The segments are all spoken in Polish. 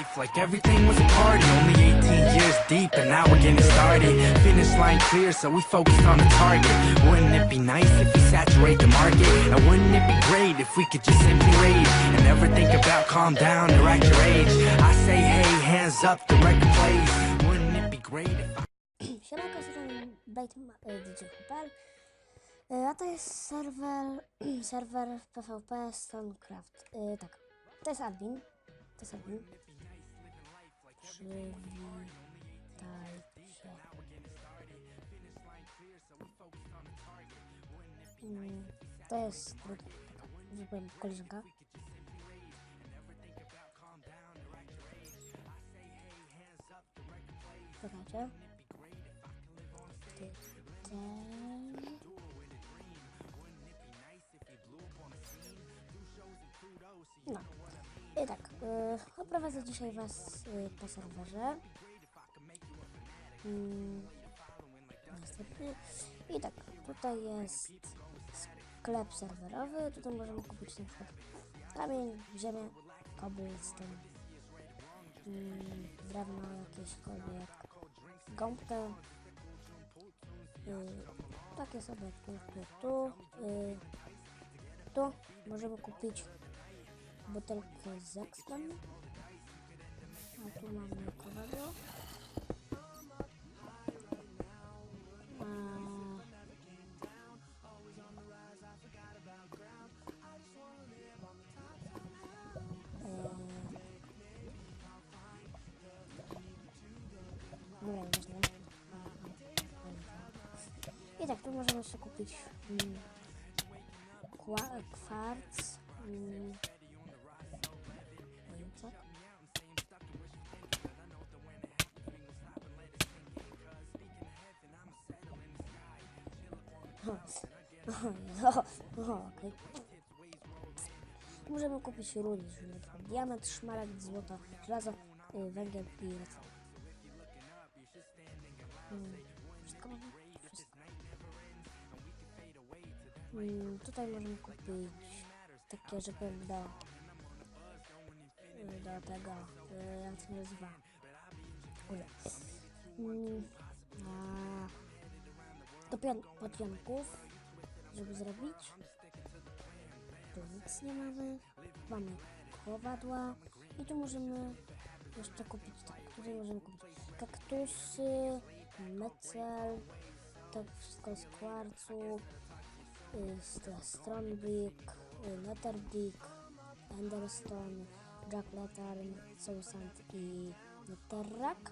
life like everything was a party. Only 18 years deep and now we're getting started. Finish line clear, so we focused on the target. Wouldn't it be nice if we saturate the market? And wouldn't it be great if we could just simply rage and never think about calm down or act your age? I say, hey, hands up, the record plays. Wouldn't it be great if I to jest serwer, serwer PvP Stonecraft. E, tak, to jest admin. To jest admin. Przywitaj się. Mm, To jest druga, taka, że powiem, koleżanka. Czekajcie. Ty, ten. I tak, y, oprowadzę dzisiaj Was y, po serwerze. Następny. I tak, tutaj jest sklep serwerowy. Tutaj możemy kupić na przykład kamień, ziemię, cobblestone, mm, drewno jakieśkolwiek, gąbkę, y, takie sobie tu, tu, tu, y, tu możemy kupić butelkę z Exxon. A tu mamy kowadło. A... Dobra. I tak, tu możemy jeszcze kupić mm, kwarc. Mm, O, o, o, okej. Możemy kupić rudy, czyli diament, szmaragd, złoto, żelazo, y, węgiel i lecę. Mm, Wszystko mamy? Wszystko. Mm, tutaj możemy kupić takie, że powiem do, y, do tego, y, jak to się nazywa? Kurde. Mm, a, do pian podjanków, żeby zrobić. Tu nic nie mamy. Mamy kowadła i tu możemy jeszcze kupić tak. Tutaj możemy kupić kaktusy, mecel, to wszystko z kwarcu, y, z Strombrick, y, Netherbrick, Enderstone, Jack Lantern, Soul Sand i Netherrack.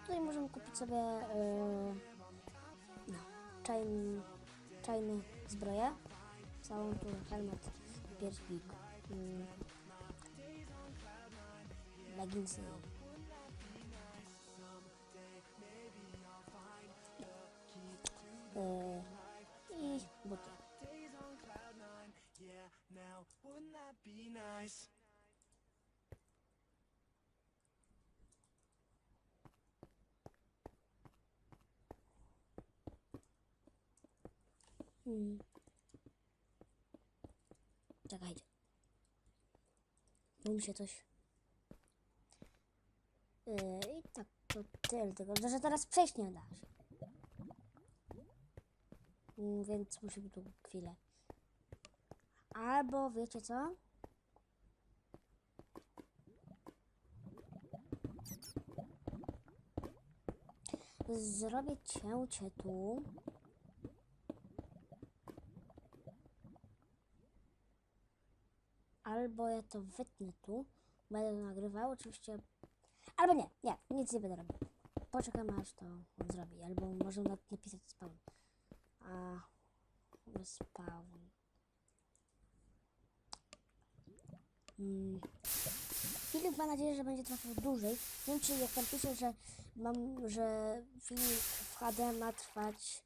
Tutaj możemy kupić sobie y, no, chain, chainy zbroję, całą tu helmet, pierśnik, mm, leginsy. Yy, I buty. Czekajcie. Mi się coś... Yy, I tak to tyle, tylko że teraz przejść nie da się. Więc musimy tu chwilę. Albo wiecie co? Zrobię cięcie tu. Albo ja to wytnę tu. Będę nagrywał, oczywiście. Albo nie, nie, nic nie będę robił. Poczekam aż to on zrobi. Albo może nawet napisać spawn. A spawn. Mm. Filip ma nadzieję, że będzie trwał dłużej. Nie wiem, czy jak tam pisze, że mam, że film w HD ma trwać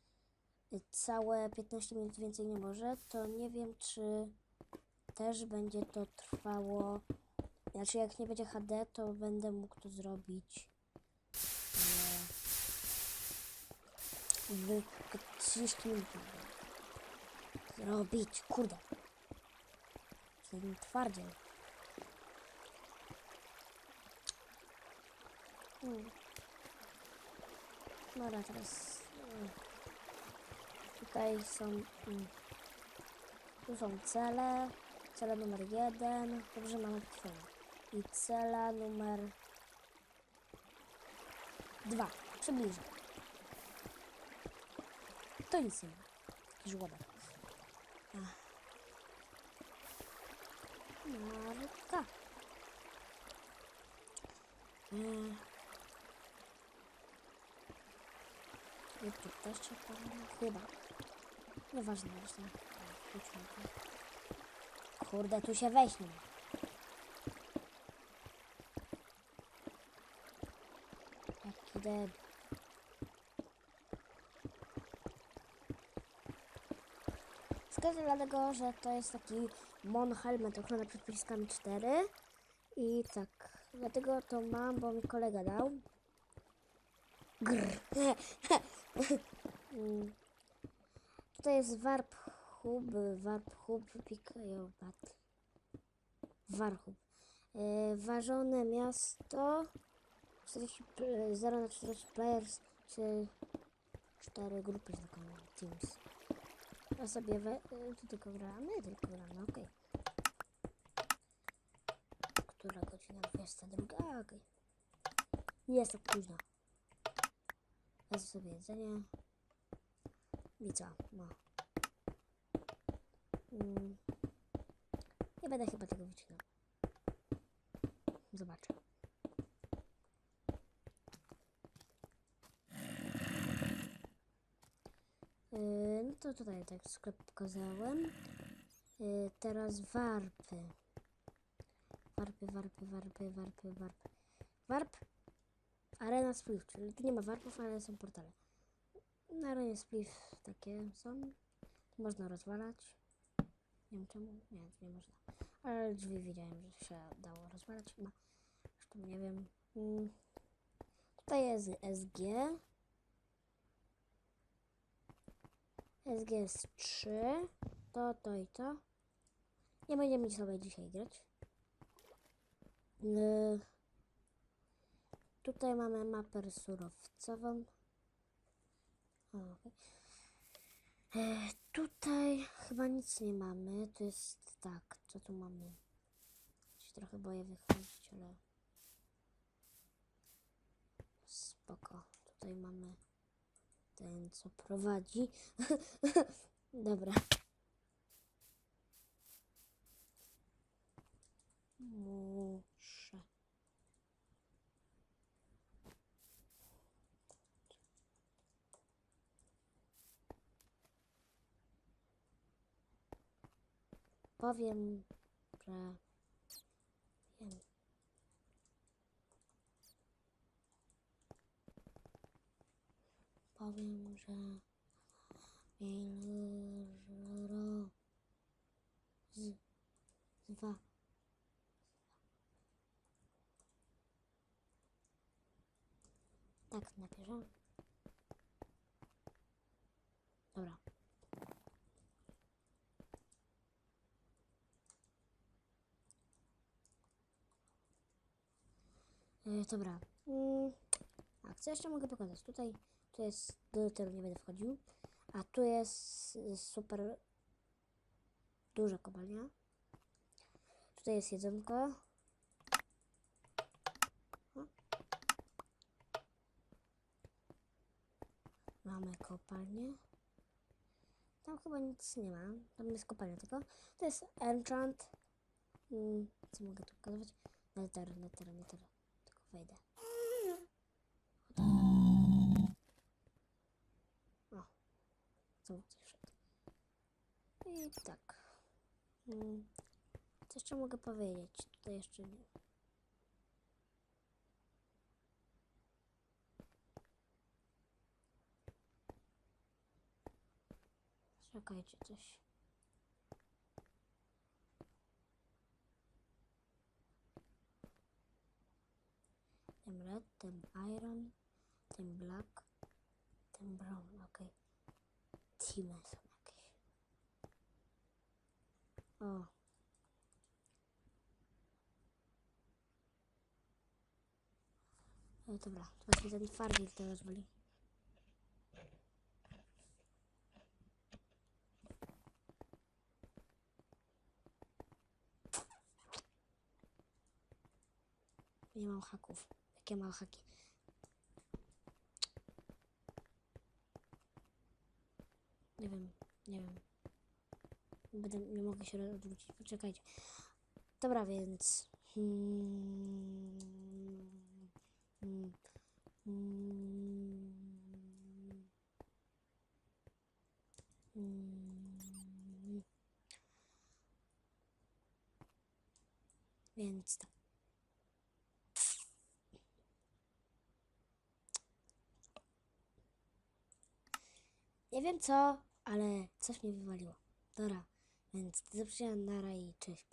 całe 15 minut więcej nie może, to nie wiem, czy też będzie to trwało. Znaczy, jak nie będzie HD, to będę mógł to zrobić. e, w 30 minut. Zrobić, kurde. Jestem twardziej. Mm. Dobra, teraz mm, tutaj są mm, tu są cele, cele numer jeden, dobrze mamy trwałe i cela numer dwa, przybliżę. To nic nie ma, taki żłobek. Ach. Marka. Mm. I tu też się powinno. Chyba. Nieważne, zresztą. Wróćmy tu. Kurde, tu się da. Jaki debil. Dlatego, że to jest taki Mon Helmet ochrona przed pociskami 4 i tak, dlatego to mam, bo mi kolega dał. Grr. Mm. Tutaj jest Warp Hub, Warp Hub, Pikajobat. Warhub. E, ważone miasto 40, pl- 0 na 40 players, czy 4 grupy, powiem, teams. Ja sobie we... e, Tu tylko gramy? Tylko gramy, okej. Która godzina? 22? A, okej. Nie jest tak późno. Wezmę sobie jedzenie. I co? No. Mm. Nie będę chyba tego wycinał. Zobaczę. Yy, no to tutaj tak sklep pokazałem. Yy, teraz warpy. Warpy, warpy, warpy, warpy, warpy. Warp. Arena Spliff, czyli tu nie ma warpów, ale są portale. Na arenie Spliff takie są. Można rozwalać. Nie wiem czemu. Nie, nie można. Ale drzwi wiedziałem, że się dało rozwalać chyba. Zresztą nie wiem. Mm. Tutaj jest SG. SG jest 3. To, to i to. Nie będziemy sobie dzisiaj grać. Yy. Tutaj mamy mapę surowcową. O, okej. E, tutaj chyba nic nie mamy. To jest tak, co tu mamy? Się trochę boję wychodzić, ale spoko. Tutaj mamy ten, co prowadzi. Dobra. Muszę. Powiem, że wiem. Powiem, że ro z dwa tak napiszę. Dobra. E, dobra. Mm, a co jeszcze mogę pokazać? Tutaj tu jest, do tego nie będę wchodził. A tu jest y, super duża kopalnia. Tutaj jest jedzonko. O. Mamy kopalnię. Tam chyba nic nie ma. Tam jest kopalnia tylko. To jest enchant. Mm, co mogę tu pokazać? Nether, nether, nether. O. Znowu coś wszedł. I tak. Mm. Co jeszcze mogę powiedzieć? Tutaj jeszcze nie. Czekajcie coś. Ten iron, ten black, ten brown, okej. Teamy są jakieś. O. E, dobra, właśnie ten Farmil teraz byli. Nie mam haków. Jakie mam haki? Nie wiem, nie wiem. Będę, nie mogę się odwrócić. Poczekajcie. Dobra, więc. Hmm, hmm, hmm, hmm. Więc tak. Wiem co, ale coś mnie wywaliło. Dobra, więc do zobaczenia, nara i cześć, pa.